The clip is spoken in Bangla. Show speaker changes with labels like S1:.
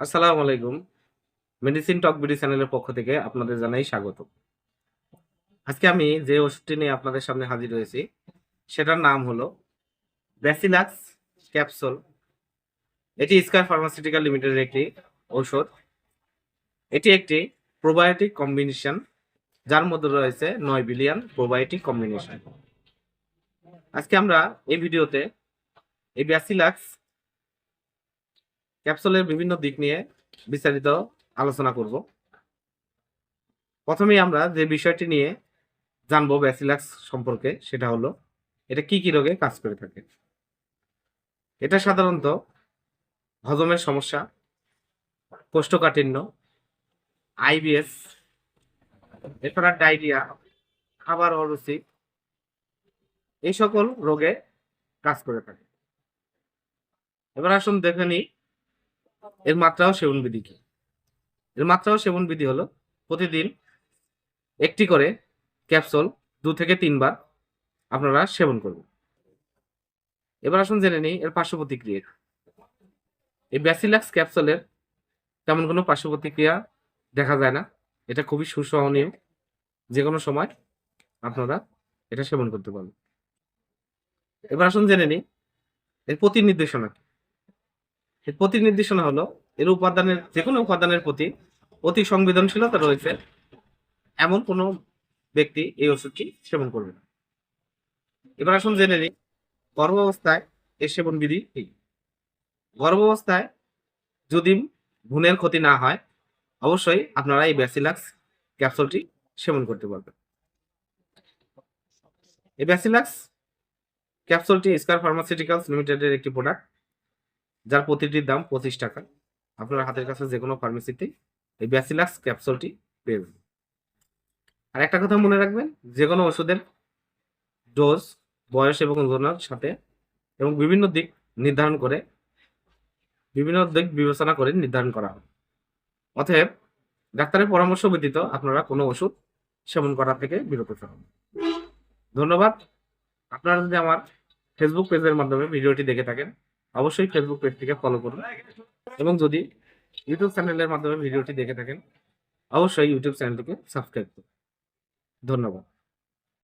S1: আসসালামু আলাইকুম। মেডিসিন টক বিডি চ্যানেলের পক্ষ থেকে আপনাদের জানাই স্বাগত। আজকে আমি যে ওষুধটি নিয়ে আপনাদের সামনে হাজির হয়েছি, সেটার নাম হলো ব্যাসিলাক্স ক্যাপসুল এটি স্কার ফার্মাসিউটিক্যাল লিমিটেডের একটি ঔষধ। এটি একটি প্রোবায়োটিক কম্বিনেশন যার মধ্যে রয়েছে নয় বিলিয়ন প্রোবায়োটিক কম্বিনেশন আজকে আমরা এই ভিডিওতে এই ব্যাসিলাক্স ক্যাপসুলের বিভিন্ন দিক নিয়ে বিস্তারিত আলোচনা করব। প্রথমেই আমরা যে বিষয়টি নিয়ে জানব ব্যাসিলাক্স সম্পর্কে, সেটা হলো, এটা কি কি রোগে কাজ করে থাকে? এটা সাধারণত হজমের সমস্যা, কোষ্ঠকাঠিন্য আইবিএস এছাড়া ডায়রিয়া, খাবার অরুচি, এই সকল রোগে কাজ করে থাকে। এবার আসুন দেখে নিই এর মাত্রাও সেবন বিধি কি? এর মাত্রাও সেবন বিধি হলো প্রতিদিন একটি করে ক্যাপসুল দু থেকে তিনবার আপনারা সেবন করবেন এবার আসুন জেনে নিই এর পার্শ্ব প্রতিক্রিয়া। এই ব্যাসিলাক্স ক্যাপসুলের তেমন কোনো পার্শ্ব প্রতিক্রিয়া দেখা যায় না। এটা খুবই সুসহনীয়। যে কোনো সময় আপনারা এটা সেবন করতে পারবেন এবার আসুন জেনে নিই এর প্রতি নির্দেশনা কি? প্রতি নির্দেশনা হলো, এর উপাদানের যে কোনো উপাদানের প্রতি অতি সংবেদনশীলতা রয়েছে, এমন কোনো ব্যক্তি এই ওষুধটি সেবন করবে না। এবার আসুন জেনে নিই, গর্ভাবস্থায় এর সেবন বিধি কি? গর্ভাবস্থায় যদি ভ্রূণের ক্ষতি না হয়, অবশ্যই আপনারা এই ব্যাসিলাক্স ক্যাপসুলটি সেবন করতে পারবেন। এই ব্যাসিলাক্স ক্যাপসুলটি স্কার ফার্মাসিউটিক্যালস লিমিটেডের একটি প্রোডাক্ট। যার প্রতিটির দাম পঁচিশ টাকা। আপনার হাতের কাছে যে কোনো ফার্মেসিতে এই ব্যাসিলাক্স ক্যাপসুলটি পেয়ে যাবেন। আর একটা কথা মনে রাখবেন যে কোনো ওষুধের ডোজ বয়স এবং ওজনের সাথে এবং বিভিন্ন দিক নির্ধারণ করে, বিভিন্ন দিক বিবেচনা করে নির্ধারণ করা হয় অতএব, ডাক্তারের পরামর্শ ব্যতীত আপনারা কোনো ওষুধ সেবন করা থেকে বিরত থাকুন। ধন্যবাদ। আপনারা যদি আমার ফেসবুক পেজের মাধ্যমে ভিডিওটি দেখে থাকেন অবশ্যই ফেসবুক পেজটিকে ফলো করুন। এবং যদি ইউটিউব চ্যানেলের মাধ্যমে ভিডিওটি দেখে থাকেন, অবশ্যই ইউটিউব চ্যানেলটিকে সাবস্ক্রাইব করুন। ধন্যবাদ।